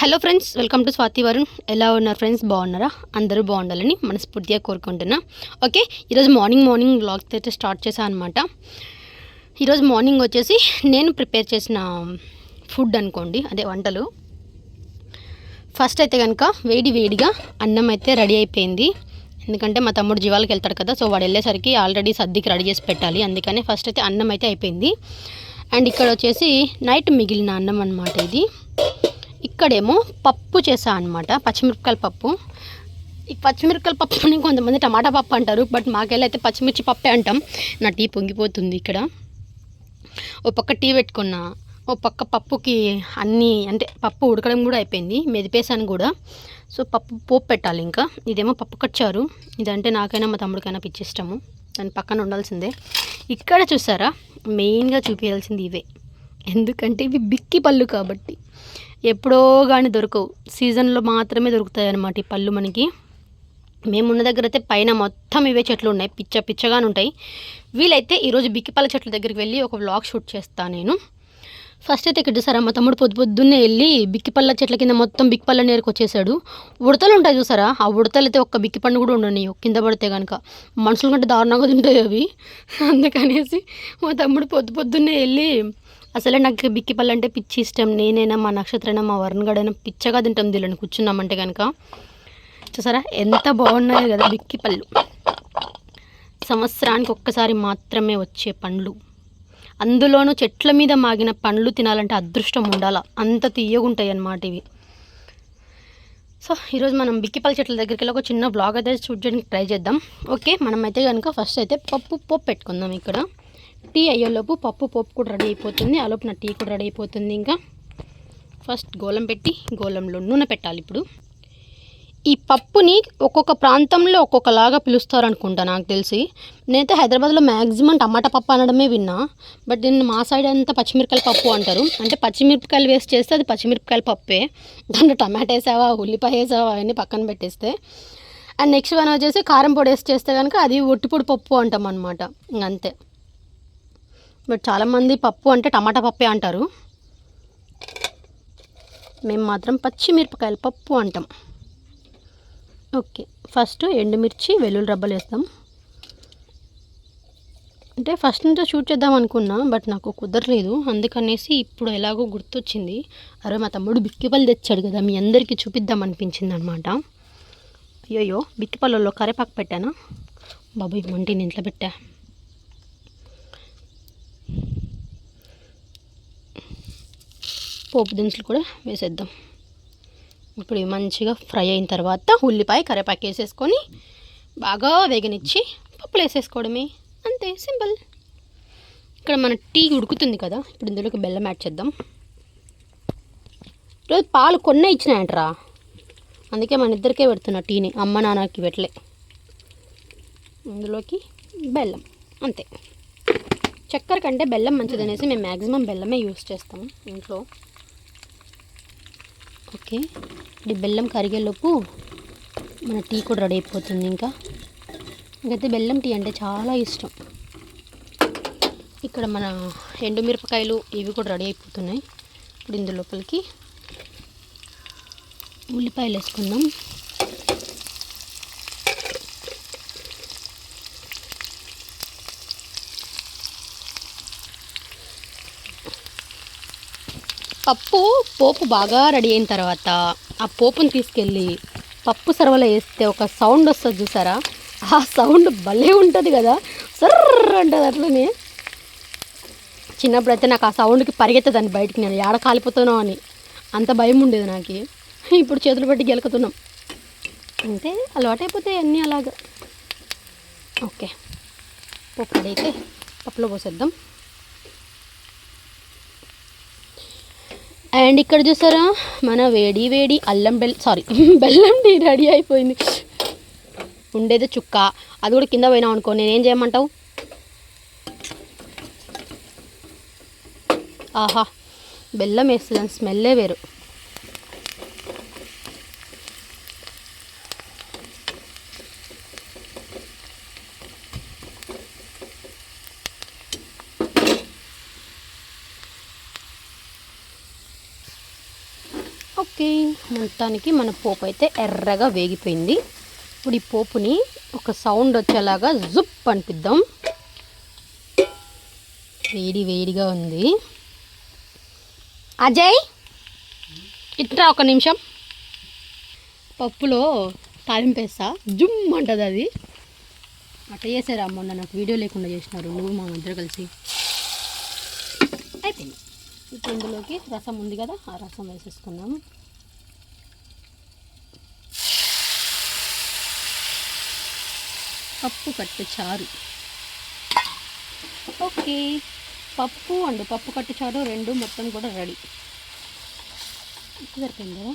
Hello friends welcome to Swathi Varun ఎలా ఉన్నారు friends బాగున్నారా? అందరూ బాగుండాలని మనస్ఫూర్తిగా కోరుకుంటున్నా. ఓకే ఈరోజు మార్నింగ్ మార్నింగ్ బ్లాగ్ అయితే స్టార్ట్ చేశాను అనమాట ఈరోజు మార్నింగ్ వచ్చేసి నేను ప్రిపేర్ చేసిన ఫుడ్ అనుకోండి అదే వంటలు. ఫస్ట్ అయితే కనుక వేడి వేడిగా అన్నం అయితే రెడీ అయిపోయింది. ఎందుకంటే మా తమ్ముడు జీవాలకు వెళ్తాడు కదా సో వాడు వెళ్ళేసరికి ఆల్రెడీ సర్దికి రెడీ చేసి పెట్టాలి. అందుకనే ఫస్ట్ అయితే అన్నం అయితే అయిపోయింది. అండ్ ఇక్కడ వచ్చేసి నైట్ మిగిలిన అన్నం అనమాట ఇది. ఇక్కడేమో పప్పు చేసా అనమాట పచ్చిమిరపకాయల పప్పు. ఈ పచ్చిమిరపకాయల పప్పుని కొంతమంది టమాటా పప్పు అంటారు బట్ మాకెళ్ళైతే పచ్చిమిర్చి పప్పే అంటాం నా టీ పొంగిపోతుంది ఇక్కడ. ఓ పక్క టీ పెట్టుకున్నా ఓ పక్క పప్పుకి అన్నీ అంటే పప్పు ఉడకడం కూడా అయిపోయింది మెదిపేసాను కూడా. సో పప్పు పోపు పెట్టాలి ఇంకా. ఇదేమో పప్పు కచ్చారు. ఇదంటే నాకైనా మా తమ్ముడికైనా పిచ్చి ఇష్టము దాని పక్కన ఉండాల్సిందే. ఇక్కడ చూసారా? మెయిన్గా చూపించాల్సింది ఇవే. ఎందుకంటే ఇవి బిక్కి పళ్ళు కాబట్టి. ఎప్పుడో కానీ దొరకవు. సీజన్లో మాత్రమే దొరుకుతాయి అన్నమాట ఈ పళ్ళు మనకి. మేమున్న దగ్గర అయితే పైన మొత్తం ఇవే చెట్లు ఉన్నాయి. పిచ్చ పిచ్చగానే ఉంటాయి. వీలైతే ఈరోజు బిక్కిపల్ల చెట్ల దగ్గరికి వెళ్ళి ఒక వ్లాగ్ షూట్ చేస్తాను నేను. ఫస్ట్ అయితే ఇక్కడ చూసారా? మా తమ్ముడు పొద్దు పొద్దున్నే వెళ్ళి బిక్కిపల్ల చెట్ల కింద మొత్తం బిక్కిపల్ల నేరుకు వచ్చేసాడు. ఉడతలు ఉంటాయి చూసారా? ఆ ఉడతలు అయితే ఒక్క బిక్కి పండు కూడా ఉండని కింద పడితే కనుక మనుషుల కంటే దారుణంగా తింటాయి అవి. అందుకనేసి మా తమ్ముడు పొద్దు పొద్దున్నే వెళ్ళి అసలే నాకు బిక్కి పళ్ళు అంటే పిచ్చి ఇష్టం. నేనైనా మా నక్షత్రైనా మా వరుణ్ గడైనా పిచ్చగా తింటాం దీళ్ళని కూర్చున్నామంటే కనుక చూసారా? ఎంత బాగున్నాయి కదా బిక్కి పళ్ళు. సంవత్సరానికి ఒక్కసారి మాత్రమే వచ్చే పండ్లు. అందులోనూ చెట్ల మీద మాగిన పండ్లు తినాలంటే అదృష్టం ఉండాల? అంత తీయగుంటాయి అన్నమాట ఇవి. సో ఈరోజు మనం బిక్కిపల్లి చెట్ల దగ్గరికి వెళ్ళి ఒక చిన్న బ్లాగ్ అయితే షూట్ చేయడానికి ట్రై చేద్దాం. ఓకే మనం అయితే కనుక ఫస్ట్ అయితే పప్పు పప్పు పెట్టుకుందాం ఇక్కడ. టీ అయ్యేలోపు పప్పు పోపు కూడా రెడీ అయిపోతుంది. ఆ లోపు నా టీ కూడా రెడీ అయిపోతుంది ఇంకా. ఫస్ట్ గోలం పెట్టి గోలంలో నూనె పెట్టాలి ఇప్పుడు. ఈ పప్పుని ఒక్కొక్క ప్రాంతంలో ఒక్కొక్కలాగా పిలుస్తారు అనుకుంటా నాకు తెలిసి. నేనైతే హైదరాబాద్లో మ్యాక్సిమం టమాటా పప్పు అనడమే విన్నా. బట్ దీన్ని మా సైడ్ అంతా పచ్చిమిరపకాయల పప్పు అంటారు. అంటే పచ్చిమిరపకాయలు వేసి చేస్తే అది పచ్చిమిరపకాయల పప్పే. దాంట్లో టమాటా వేసావా ఉల్లిపాయ వేసావా అవన్నీ పక్కన పెట్టేస్తే. అండ్ నెక్స్ట్ వన్ వచ్చేసి కారం పొడి వేసి చేస్తే కనుక అది ఒట్టిపొడి పప్పు అంటాం అనమాట అంతే. బట్ చాలామంది పప్పు అంటే టమాటా పప్పే అంటారు. మేము మాత్రం పచ్చిమిరపకాయల పప్పు అంటాం. ఓకే ఫస్ట్ ఎండుమిర్చి వెల్లుల్లి రబ్బలు వేస్తాం. అంటే ఫస్ట్ నుంచో షూట్ చేద్దాం అనుకున్నా బట్ నాకు కుదరలేదు. అందుకనేసి ఇప్పుడు ఎలాగో గుర్తొచ్చింది. అరే మా తమ్ముడు బిక్కిపల్లి తెచ్చాడు కదా మీ అందరికీ చూపిద్దాం అనిపించింది అనమాట అయ్యోయ్యో బిక్కిపల్లలో కరేపాకు పెట్టానా? బాబు మంటిని ఇంట్లో పెట్టా. పోపు దినుసులు కూడా వేసేద్దాం. ఇప్పుడు ఇవి మంచిగా ఫ్రై అయిన తర్వాత ఉల్లిపాయ కరివేపాకు వేసేసుకొని బాగా వేగనిచ్చి పప్పులు వేసేసుకోవడమే. అంతే సింపుల్. ఇక్కడ మన టీ ఉడుకుతుంది కదా ఇప్పుడు ఇందులోకి బెల్లం యాడ్ చేద్దాం. ఈరోజు పాలు కొన్నే ఇచ్చినాయంటరా. అందుకే మన ఇద్దరికే పెడుతున్నా టీని అమ్మ నాన్నకి పెట్టలే. ఇందులోకి బెల్లం అంతే. చక్కెర కంటే బెల్లం మంచిదనేసి మేము మ్యాక్సిమం బెల్లమే యూస్ చేస్తాం ఇంట్లో. ఓకే. ఇది బెల్లం కరిగేలోపు మన టీ కూడా రెడీ అయిపోతుంది ఇంకా. ఇంకైతే బెల్లం టీ అంటే చాలా ఇష్టం. ఇక్కడ మన ఎండుమిరపకాయలు ఇవి కూడా రెడీ అయిపోతున్నాయి. ఇప్పుడు ఇందు లోపలికి ఉల్లిపాయలు వేసుకుందాం. పప్పు పోపు బాగా రెడీ అయిన తర్వాత ఆ పోపుని తీసుకెళ్ళి పప్పు సర్వలో వేస్తే ఒక సౌండ్ వస్తుంది చూసారా? ఆ సౌండ్ భలే ఉంటుంది కదా? సర్ర అంటుంది అట్లనే. చిన్నప్పుడు అయితే నాకు ఆ సౌండ్కి పరిగెత్తదాన్ని బయటికి నేను ఏడ కాలిపోతానో అని అంత భయం ఉండేది నాకు. ఇప్పుడు చేతులు పెట్టి గెలుకుతున్నాం. అంతే అలవాటైపోతాయి అన్నీ అలాగా. ఓకే. పప్పు అయితే పప్పులో పోసేద్దాం. అండ్ ఇక్కడ చూసారా? మన వేడి వేడి అల్లం బెల్ సారీ బెల్లం టీ రెడీ అయిపోయింది. ఉండేది చుక్క. అది కూడా కింద పోయినాం అనుకో నేనేం చేయమంటావు? ఆహా బెల్లం వేస్తుంది స్మెల్లే వేరు. ఓకే. మొత్తానికి మన పోపు అయితే ఎర్రగా వేగిపోయింది. ఇప్పుడు ఈ పోపుని ఒక సౌండ్ వచ్చేలాగా జుప్ అనిపిద్దాం వేడి వేడిగా ఉంది. అజయ్! ఇట్రా ఒక నిమిషం. పప్పులో తాలింపేస్తా జుమ్ అంటుంది అది. అట్ట చేసారా? మొన్న నాకు వీడియో లేకుండా చేసినారు. నువ్వు మా ఇద్దరు కలిసి. అయిపోయింది. ఇప్పుడు ఇందులోకి రసం ఉంది కదా ఆ రసం వేసేసుకుందాం పప్పు కట్టు చారు. ఓకే. పప్పు అండ్ పప్పు కట్టు చారు రెండు మొత్తం కూడా రెడీ. సరిపోయింది కదా.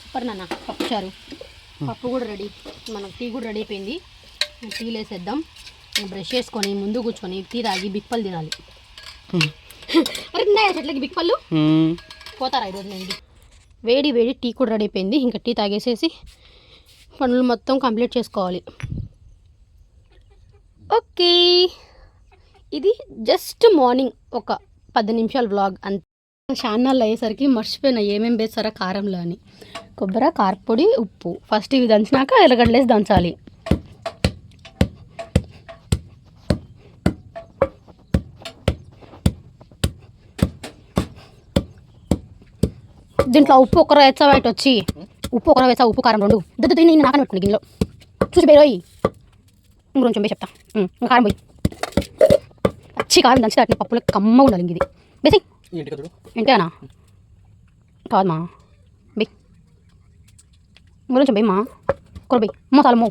సూపర్ నాన్న పప్పు చారు. పప్పు కూడా రెడీ. మనకు టీ కూడా రెడీ అయిపోయింది. టీ వేసేద్దాం బ్రష్ చేసుకొని ముందు కూర్చొని టీ తాగి బిప్పలు తినాలి. అరే తిన్నాయా చెట్లకి బిప్పళ్ళు పోతారా ఈరోజు నేను? వేడి వేడి టీ కూడా రెడీ అయిపోయింది. ఇంకా టీ తాగేసేసి పనులు మొత్తం కంప్లీట్ చేసుకోవాలి. ఓకే. ఇది జస్ట్ మార్నింగ్ ఒక పది నిమిషాల వ్లాగ్ అంతే. ఛానల్ అయ్యేసరికి మర్చిపోయిన ఏమేమి వేస్తారా కారంలో అని. కొబ్బరి కారపొడి ఉప్పు. ఫస్ట్ ఇవి దంచినాక ఎర్రగడ్డలేసి దంచాలి. దీంట్లో ఉప్పు ఒకరు వేసా బయట వచ్చి ఉప్పు ఒకరు వేసా ఉప్పు కారం రెండు. దుద్దు తిని నేను నాకని పెట్టుకుని గిన్నెలో చూసి పోయి ఇంకొంచెం పోయి చెప్తా. కారం పోయి. పచ్చి కారం దంచి అట్లా పప్పులో కమ్మ ఉండాలి ఇది. బేసి. ఏంటేనా కాదమ్మా బై ఇంకొంచెం పోయి మా. కూర అమ్మ చాలా మో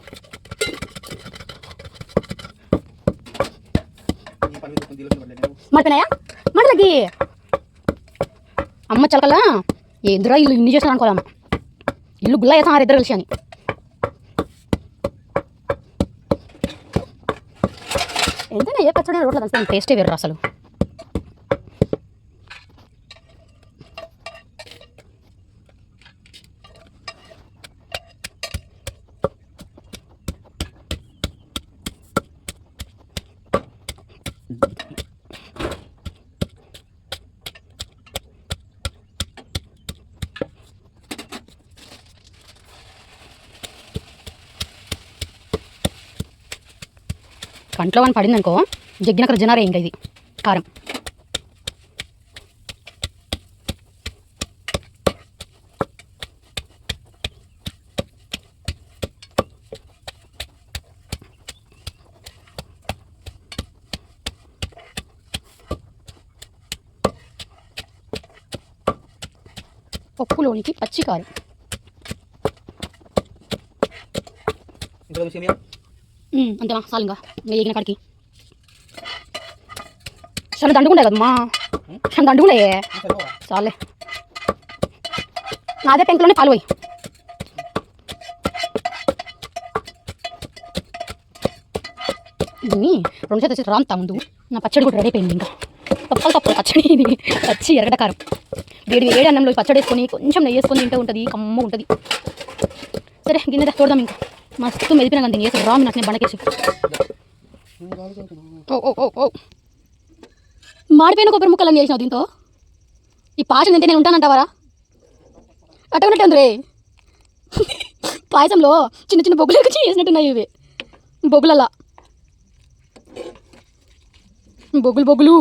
మడిపోయినాయా మడలకి అమ్మ చలకలా ఏందిరా ఇల్లు ఇన్ని చేసిన అనుకోవాలమ్మ ఇల్లు గుల్ల వేసాం ఇద్దరు కలిసి అని. ఎంతైనా ఏ పచ్చడి రోడ్లు దాని టేస్టే వేరు అసలు. కంట్లో అని పడింది అనుకో జగ్గినక్కడ జనారే ఇంకా ఇది. కారం. పప్పులోనికి పచ్చి కారం అంతేనా చాలు ఇంకా. ఇంకా ఎగిన కాడికి. చాలా దండుకుంటాయి కదమ్మా చాలా దండుకుంటాయే చాలే. నాదే పెంకులోనే పాలు పోయి. దీన్ని రెండు చేతి వచ్చి రాంతా ముందు. నా పచ్చడి కూడా రెడీ అయిపోయింది ఇంకా. తప్పలు తప్పలు పచ్చడి ఇది. పచ్చి ఎరగడ కారం. వేడి వేడి అన్నంలో పచ్చడి వేసుకొని కొంచెం నెయ్యి వేసుకొని తింటే ఉంటుంది కమ్మ ఉంటుంది. సరే గిన్నె చూడదాం ఇంకా. మస్తు మెదిపినా అంత వేసి రామి అట్నే బండకేసి. ఓ ఓ ఓ ఓ. మాడిపోయిన కొబ్బరి ముక్కలన్నీ చేసినావు దీంతో? ఈ పాషన్ ఎంత నేను ఉంటానంటావారా? అటువంటి రే పాయసంలో చిన్న చిన్న బొగ్గులు ఎక్కువ చేసినట్టున్నాయి ఇవి. బొగ్గులలా బొగ్గులు బొగ్గులు.